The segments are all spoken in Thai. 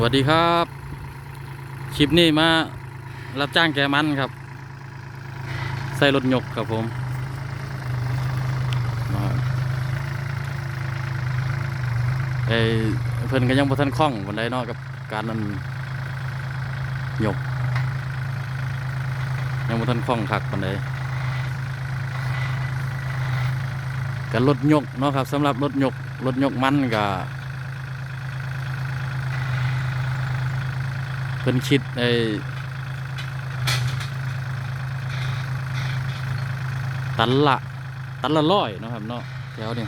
สวัสดีครับ คลิปนี้มารับจ้างแกมันครับ ใส่รถยกครับผมมาเอ้เพิ่นก็ยังบ่ทันคล่องวันใดเนาะกับการนั้นยก ยังบ่ทันคล่องคักวันใดกับรถยกเนาะครับสำหรับรถยกรถยกมันก็เพิ่นคิดไอ้ตันละ ตันละร้อยเนาะครับเนาะแถวนี้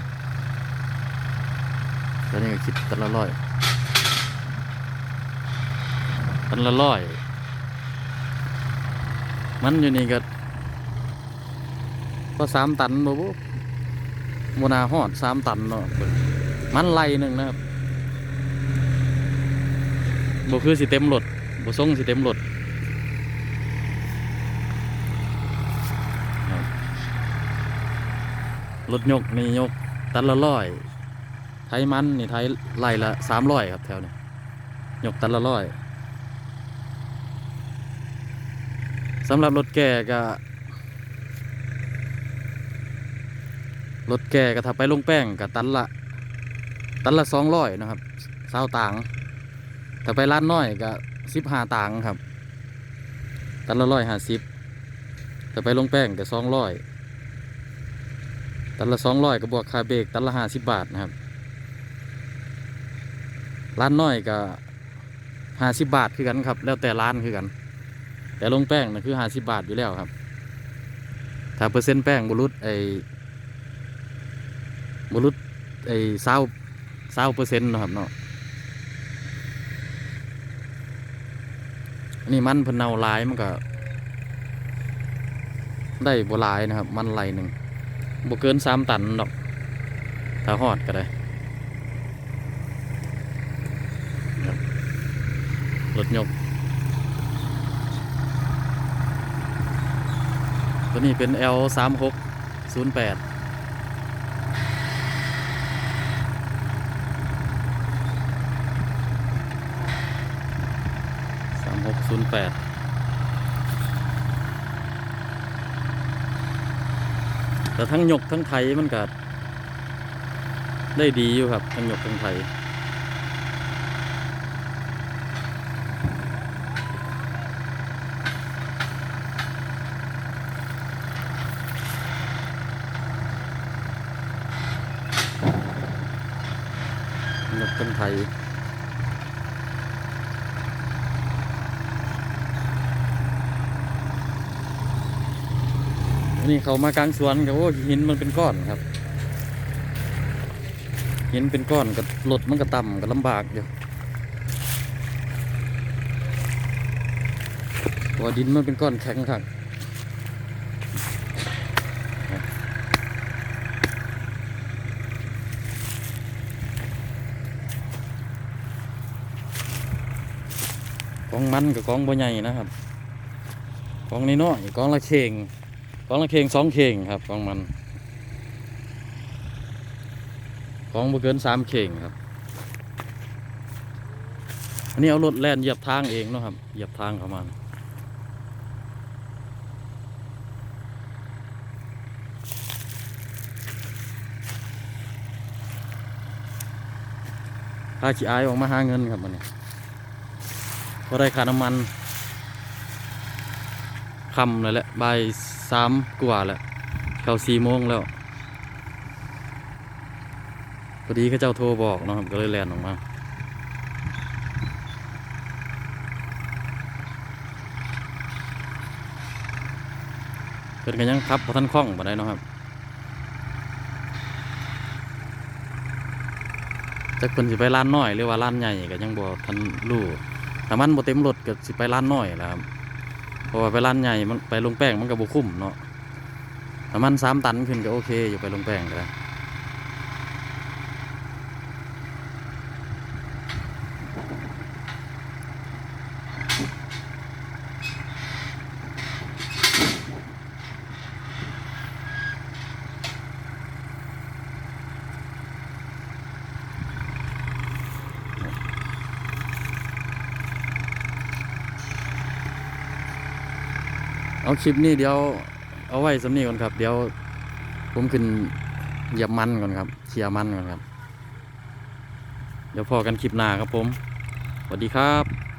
แถวนี้ก็คิดตันละร้อย ตันละร้อย มันอยู่นี่ก็ก็สามตันบ่บุบนาหอดสามตันเนาะมันไล่หนึ่งนะครับบ่คือสิเต็มรถ บ่ส่งสิเต็มรถครับรถยกนี่ยกตันละร้อย ไทยมันนี่ไทยไล่ละสามร้อยครับแถวนี้ยกตันละร้อยสำหรับรถแก่ก็รถแก่ก็ถ้าไปลงแป้งก็ตันละ ตันละสองร้อยนะครับเศร้าต่าง ถ้าไปร้านน้อยก็ สิบห้าต่างค์ครับ ตันละร้อยห้าสิบแต่ไปลงแป้งก็สองร้อยตันละสองร้อยก็บวกคาเบรกตันละห้าสิบบาทนะครับ ร้านน้อยก็ห้าสิบบาทคือกันครับ แล้วแต่ร้านคือกัน แต่ลงแป้งนะคือห้าสิบบาทอยู่แล้วครับ ถ้าเปอร์เซ็นต์แป้งบรุษไอ้บรุษไอ้เศร้าเศร้าเปอร์เซ็นต์นะครับเนาะ นี่มันเพิ่นเน่าลายมันก็ ได้บัวลายนะครับ มันไหลหนึ่งบวเกินสามตันดอกถ้าหอดก็ได้รถยกตัวนี้เป็น L3608 ศูนย์แปดแต่ทั้งหยกทั้งไทยมันก็ได้ดีอยู่ครับ ทั้งหยกทั้งไทยหยกทั้งไทย นี่เขามากลางสวนกับโอ้หินมันเป็นก้อนครับหินเป็นก้อนกับรถมันก็ต่ำก็ลำบากอยู่เพราะว่าดินมันเป็นก้อนแข็งครับกองมันกับกองบัวใหญ่นะครับกองน้อยๆกองละเข่ง กองละเข่งสองเข่งครับกองมันกองบ่เกินสามเข่งครับอันนี้เอารถแล่นเหยียบทางเองเนาะครับเหยียบทางเข้ามาพาขี้อายออกมาหาเงินครับมันนี้ก็ได้ค่าน้ำมัน คำเลยแหละบ่ายสามกว่าแล้วเข้าสี่โมงแล้วพอดีเขาเจ้าโทรบอกเนาะครับก็เลยแลนออกมาเพิ่นกันยังขับพอท่านคล่องมาได้นะครับจักเพิ่นสิไปร้านน้อยหรือว่าร้านใหญ่ก็ยังบ่ทันรู้ถ้ามันบ่เต็มรถก็สิไปร้านน้อยแหละครับ เพราะว่าไปร้านใหญ่มันไปลงแป้งมันก็บุคุ้มเนาะแต่มันสามตันขึ้นก็โอเคอยู่ไปลงแป้งก็ได้ เอาคลิปนี้เดี๋ยวเอาไว้สำนีก่อนครับ เดี๋ยวผมขึ้นเหยียบมันก่อนครับเคลียร์มันก่อนครับ เดี๋ยวพอกันคลิปหน้าครับผมสวัสดีครับ